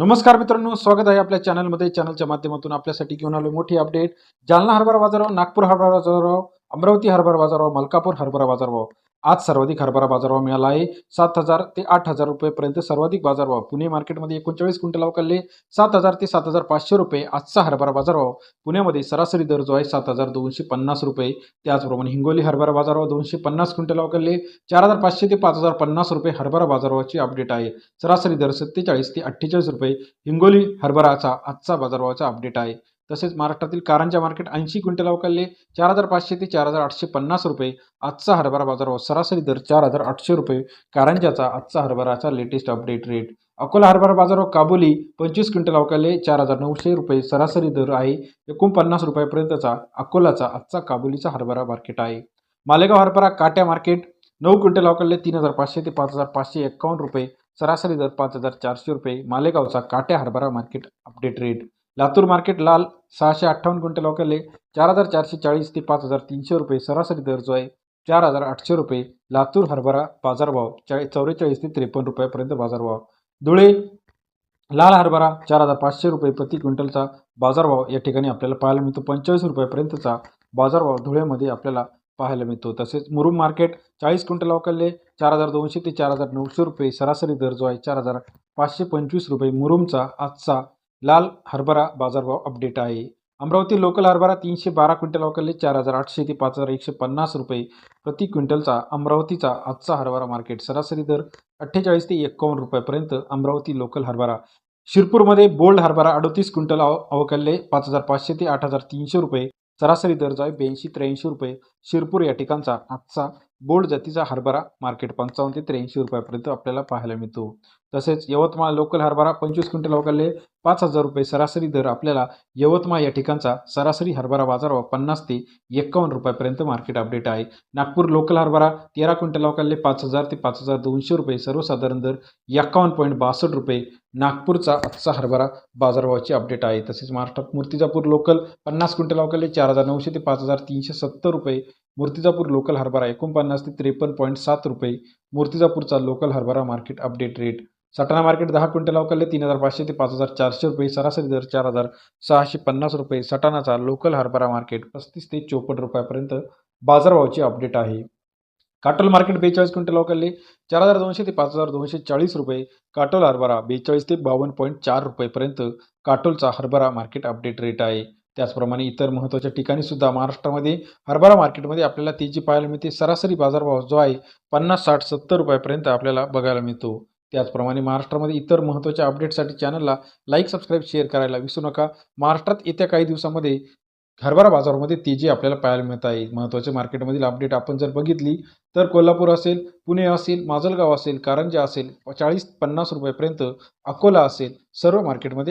नमस्कार मित्रांनो स्वागत आहे आपल्या चॅनलमध्ये चॅनलच्या माध्यमातून आपल्यासाठी घेऊन आलो मोठी अपडेट जालना हरभरा बाजारभाव नागपूर हरभरा बाजारभाव अमरावती हरभरा बाजारभाव मलकापूर हरभरा बाजारभाव. आज सर्वाधिक हरभरा बाजारभाव मिळाला आहे. सात हजार ते आठ हजार रुपयेपर्यंत सर्वाधिक बाजारभाव. पुणे मार्केटमध्ये एकोणचाळीस क्विंटल अवकालले सात हजार ते सात हजार पाचशे रुपये आजचा हरभरा बाजारभाव. पुण्यामध्ये सरासरी दर जो आहे सात हजार दोनशे पन्नास रुपये. त्याचप्रमाणे हिंगोली हरभरा बाजारभाव दोनशे पन्नास क्विंटल अवकालले चार हजार पाचशे ते पाच हजार पन्नास रुपये हरभरा बाजारभावाची अपडेट आहे. सरासरी दर सत्तेचाळीस ते अठ्ठेचाळीस रुपये. हिंगोली हरभराचा आजचा बाजारभावाचा अपडेट आहे. तसेच महाराष्ट्रातील कारंजा मार्केट ऐंशी क्विंटल अवकालले चार हजार पाचशे ते चार हजार आठशे पन्नास रुपये. आजचा हरभरा बाजारभाव सरासरी दर चार हजार आठशे रुपये. कारंजाचा आजचा हरभराचा लेटेस्ट अपडेट रेट अकोला हरभरा बाजारभाव काबुली पंचवीस क्विंटल अवकालले चार हजार नऊशे रुपये. सरासरी दर आहे एकोणपन्नास रुपयापर्यंतचा. अकोलाचा आजचा काबुलीचा हरभरा मार्केट आहे. मालेगाव हरभरा काट्या मार्केट नऊ क्विंटल अवकालले तीन हजार पाचशे ते पाच हजार पाचशे एक्कावन्न रुपये. सरासरी दर पाच हजार चारशे रुपये. मालेगावचा काट्या हरभरा market update rate Latur market लाल सहाशे अठ्ठावन्न क्विंटल अवकालले चार हजार चारशे चाळीस ते पाच हजार तीनशे रुपये सरासरी दर जो आहे चार हजार आठशे रुपये. लातूर हरभरा बाजारभाव चाळीस चौवेचाळीस ते त्रेपन्न रुपयापर्यंत बाजारभाव. धुळे लाल हरभरा चार हजार पाचशे रुपये प्रति क्विंटलचा बाजारभाव या ठिकाणी आपल्याला पाहायला मिळतो. पंचेचाळीस रुपयापर्यंतचा बाजारभाव धुळेमध्ये आपल्याला पाहायला मिळतो. तसेच मुरुम मार्केट चाळीस क्विंटल वकलले चार हजार दोनशे ते चार हजार नऊशे रुपये सरासरी दर जो आहे चार हजार पाचशे पंचवीस रुपये. मुरुमचा आजचा लाल हरभरा बाजारभाव अपडेट आहे. अमरावती लोकल हरभरा तीनशे बारा क्विंटल अवकालले चार हजार आठशे ते पाच हजार एकशे पन्नास रुपये प्रति क्विंटलचा अमरावतीचा आजचा हरभरा मार्केट सरासरी दर अठ्ठेचाळीस ते एकावन्न रुपयापर्यंत अमरावती लोकल हरभरा. शिरपूरमध्ये बोल्ड हरभरा अडतीस क्विंटल अव पाच हजार पाचशे ते आठ हजार तीनशे रुपये सरासरी दर जो आहे ब्याऐंशी त्र्याऐंशी रुपये. शिरपूर या ठिकाणचा आजचा बोल्ड जातीचा हरभरा मार्केट पंचावन्न ते त्र्याऐंशी रुपयापर्यंत आपल्याला पाहायला मिळतो. तसेच यवतमाळ लोकल हरभरा पंचवीस क्विंटल अवकालले पाच हजार रुपये सरासरी दर आपल्याला यवतमाळ या ठिकाणचा सरासरी हरभरा बाजारभाव पन्नास ते एक्कावन्न रुपयापर्यंत मार्केट अपडेट आहे. नागपूर लोकल हरभरा तेरा क्विंटल अवकालले पाच हजार ते पाच हजार दोनशे रुपये सर्वसाधारण दर एक्कावन्न पॉईंट बासष्ट रुपये नागपूरचा आजचा हरभरा बाजारभावाची अपडेट आहे. तसेच महाराष्ट्रात मूर्तिजापूर लोकल पन्नास क्विंटल अवकालले चार हजार नऊशे ते पाच हजार तीनशे सत्तर रुपये मूर्तिजापूर लोकल हरभरा एकोणपन्नास ते त्रेपन्न पॉईंट सात रुपये मूर्तिजापूरचा लोकल हरभरा market update rate Satana market दहा क्विंटल अवकालले तीन हजार पाचशे ते पाच हजार चारशे रुपये. सरासरी दर चार हजार सहाशे पन्नास रुपये. सटाणाचा लोकल हरभरा मार्केट पस्तीस ते चोपन्न रुपयापर्यंत बाजारभावाची अपडेट आहे. काटोल मार्केट बेचाळीस क्विंटल अवकालले चार हजार दोनशे ते पाच हजार दोनशे चाळीस रुपये. काटोल हरभरा बेचाळीस ते बावन्न पॉईंट चार रुपयेपर्यंत काटोलचा हरभरा मार्केट अपडेट रेट आहे. त्याचप्रमाणे इतर महत्त्वाच्या ठिकाणी सुद्धा महाराष्ट्रामध्ये हरभरा मार्केटमध्ये आपल्याला तेजी पाहायला मिळते सरासरी बाजारभाव जो आहे पन्नास साठ सत्तर रुपयापर्यंत आपल्याला बघायला मिळतो. त्याचप्रमाणे महाराष्ट्रामध्ये इतर महत्त्वाच्या अपडेटसाठी चॅनलला लाईक सबस्क्राईब शेअर करायला विसरू नका. महाराष्ट्रात येत्या काही दिवसामध्ये हरभरा बाजारामध्ये तेजी आपल्याला पाहायला मिळत आहे महत्त्वाच्या मार्केटमधील अपडेट आपण जर बघितली तर कोल्हापूर असेल पुणे असेल माजलगाव असेल कारंजा असेल चाळीस पन्नास रुपयापर्यंत अकोला असेल सर्व मार्केटमध्ये